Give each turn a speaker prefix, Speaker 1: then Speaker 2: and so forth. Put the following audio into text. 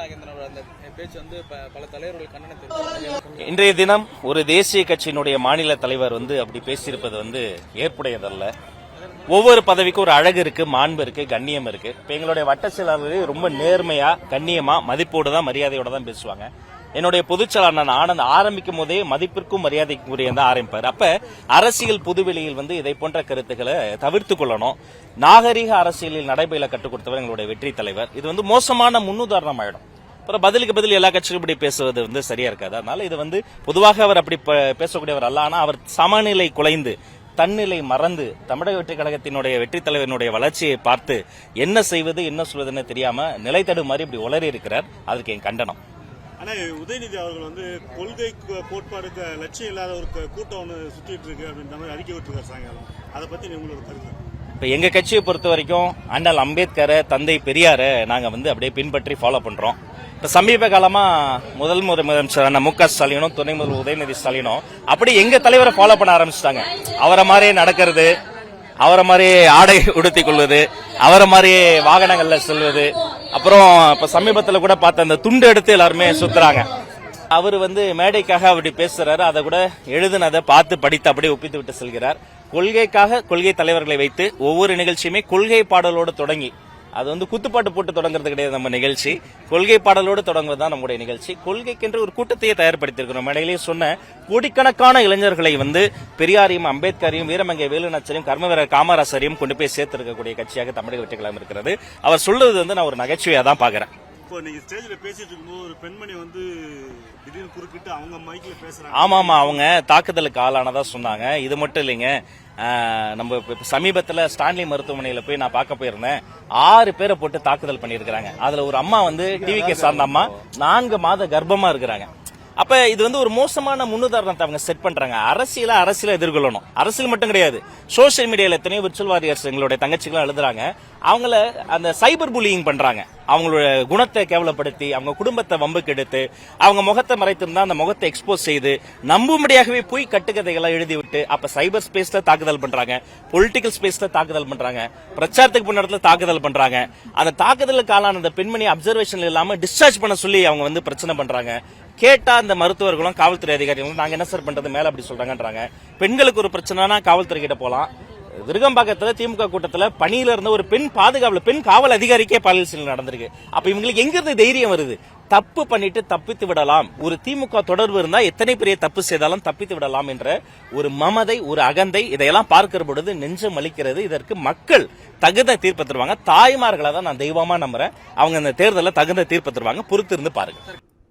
Speaker 1: நயினார் அந்த பேச்சு வந்து பல தலைவர்கள் கண்டனம்
Speaker 2: இன்றைய தினம் ஒரு தேசிய கட்சியினுடைய மாநில தலைவர் வந்து அப்படி பேசியிருப்பது வந்து ஏற்புடையதல்ல. ஒவ்வொரு பதவிக்கும் ஒரு அழகு இருக்கு மாண்பு இருக்கு கண்ணியம் இருக்கு. இப்போ எங்களுடைய வட்ட செயலாளர்கள் ரொம்ப நேர்மையா கண்ணியமா மதிப்போடு தான் மரியாதையோட தான் பேசுவாங்க. என்னுடைய பொதுச்செயலாளர் ஆனந்த் ஆரம்பிக்கும் போதே மதிப்பிற்கும் மரியாதைக்கும் உரிய தான் ஆரம்பிப்பார். அப்ப அரசியல் புதுவெளியில் வந்து இதை போன்ற கருத்துக்களை தவிர்த்து கொள்ளணும். நாகரிக அரசியலில் நடைபெற கற்றுக் கொடுத்தவர் எங்களுடைய வெற்றி தலைவர். இது வந்து மோசமான முன்னுதாரணம் ஆயிடும் அப்புறம் பதிலுக்கு பதில் எல்லா கட்சியும் இப்படி பேசுவது வந்து சரியா இருக்காது. அதனால இது வந்து பொதுவாக அவர் அப்படி பேசக்கூடியவர் அல்ல. ஆனால் அவர் சமநிலை குலைந்து தன்னிலை மறந்து தமிழக வெற்றி கழகத்தினுடைய வெற்றி தலைவனுடைய வளர்ச்சியை பார்த்து என்ன செய்வது என்ன சொல்வதுன்னு தெரியாம நிலை மாதிரி இப்படி உளறி இருக்கிறார் அதுக்கு என் கண்டனம்.
Speaker 3: ஆனால் உதயநிதி அவர்கள் வந்து கொள்கை கோட்பாடுக்கு லட்சியம் இல்லாத ஒரு கூட்டம் ஒன்று சுற்றிட்டு இருக்கு அப்படின்ற மாதிரி அறிக்கை விட்டுருக்காரு சாயங்காலம். அதை பத்தி நீ உங்களோட கருத்து?
Speaker 2: இப்போ எங்க கட்சியை பொறுத்த வரைக்கும் அண்ணல் அம்பேத்கரை தந்தை பெரியாரை நாங்கள் வந்து அப்படியே பின்பற்றி ஃபாலோ பண்றோம். இப்போ சமீப காலமா முதல் முறை முதலமைச்சரான மு க ஸ்டாலினும் துணை முதல் உதயநிதி ஸ்டாலினும் அப்படி எங்க தலைவரை ஃபாலோ பண்ண ஆரம்பிச்சிட்டாங்க. அவரை மாதிரியே நடக்கிறது அவரை மாதிரி ஆடை உடுத்தி கொள்வது அவரை மாதிரி வாகனங்களில் செல்வது. அப்புறம் இப்போ சமீபத்தில் கூட பார்த்த அந்த துண்டு எடுத்து எல்லாருமே சுத்துறாங்க. அவர் வந்து மேடைக்காக அப்படி பேசுறாரு. அதை கூட எழுதுனதை பார்த்து படித்து அப்படியே ஒப்பித்து விட்டு செல்கிறார். கொள்கைக்காக கொள்கை தலைவர்களை வைத்து ஒவ்வொரு நிகழ்ச்சியுமே கொள்கை பாடலோடு தொடங்கி அது வந்து குத்துப்பாட்டு போட்டு தொடங்குறது கிடையாது நம்ம நிகழ்ச்சி. கொள்கை பாடலோடு தொடங்குறது தான் நம்முடைய நிகழ்ச்சி. கொள்கைக்கென்று ஒரு கூட்டத்தையே தயார்படுத்தியிருக்கிறோம். மேடையிலேயே சொன்ன கோடிக்கணக்கான இளைஞர்களை வந்து பெரியாரையும் அம்பேத்கரையும் வீரமங்கை வேலுநாச்சரையும் கர்மவீரர் காமராசரையும் கொண்டு போய் சேர்த்திருக்கக்கூடிய கட்சியாக தமிழக வெற்றிக்கலாம் இருக்கிறது. அவர் சொல்றது வந்து நான் ஒரு நகைச்சுவையாக தான் பாக்குறேன்
Speaker 3: இப்போ நீங்க ஸ்டேஜ்ல பேசிட்டு இருக்கும்போது ஒரு பெண்மணி வந்து திடீர்னு குறுக்கிட்டு அவங்க மைக்ல பேசுறாங்க.
Speaker 2: ஆமா ஆமா அவங்க தாக்குதலுக்கு ஆளானதா சொன்னாங்க. இது மட்டும் இல்லைங்க. நம்ம இப்ப- சமீபத்துல ஸ்டான்லி மருத்துவமனையில போய் நான் பார்க்க போயிருந்தேன். ஆறு பேரை போட்டு தாக்குதல் பண்ணியிருக்கிறாங்க. அதுல ஒரு அம்மா வந்து டிவிக்கு சார்ந்த அம்மா. நான்கு மாத கர்ப்பமா இருக்கிறாங்க. அப்ப இது வந்து ஒரு மோசமான முன்னுதாரணத்தை அவங்க செட் பண்றாங்க. அரசியல அரசியல எதிர்கொள்ளணும். அரசியல் மட்டும் கிடையாது. சோஷியல் மீடியால எத்தனையோ விர்ச்சுவல் வாரியர்ஸ் எங்களுடைய தங்கச்சிகளும் எழுதுறாங்க. அவங்கள அந்த சைபர் புல்லிங் பண்றாங்க. அவங்களோட குணத்தை கேவலப்படுத்தி அவங்க குடும்பத்தை வம்புக்கு எடுத்து அவங்க முகத்தை மறைத்திருந்தா அந்த முகத்தை எக்ஸ்போஸ் செய்து நம்பும்படியாகவே போய் கட்டுக்கதைகளை எழுதி விட்டு அப்ப சைபர் ஸ்பேஸ்ல தாக்குதல் பண்றாங்க. பொலிட்டிக்கல் ஸ்பேஸ்ல தாக்குதல் பண்றாங்க. பிரச்சாரத்துக்கு போன இடத்துல தாக்குதல் பண்றாங்க. அந்த தாக்குதலுக்கு ஆளான அந்த பெண்மணி அப்சர்வேஷன் இல்லாம டிஸ்சார்ஜ் பண்ண சொல்லி அவங்க வந்து பிரச்சனை பண்றாங்க. கேட்டா அந்த மருத்துவர்களும் காவல்துறை அதிகாரிகளும் நாங்க என்ன சார் பண்றது? மேல அப்படி சொல்றாங்கன்றாங்க. பெண்களுக்கு ஒரு பிரச்சனைனா காவல்துறை கிட்ட போலாம் விருகம்பாக்கத்துல திமுக கூட்டத்துல பணியில இருந்த ஒரு பெண் பாதுகாவல பெண் காவல் அதிகாரிக்கே பாலியல் சீண்டல் நடந்திருக்கு. அப்ப இவங்களுக்கு எங்க இருந்து தைரியம் வருது? தப்பு பண்ணிட்டு தப்பித்து விடலாம். ஒரு திமுக தொடர்பு இருந்தா எத்தனை பெரிய தப்பு செய்தாலும் தப்பித்து விடலாம் என்ற ஒரு மமதை ஒரு அகந்தை இதையெல்லாம் பார்க்கிற பொழுது நெஞ்சம் அளிக்கிறது இதற்கு மக்கள் தகுந்த தீர்ப்பு தருவாங்க. தாய்மார்களை தான் நான் தெய்வமா நம்புறேன். அவங்க அந்த தேர்தலில் தகுந்த தீர்ப்பு தருவாங்க. பொறுத்து இருந்து பாருங்க.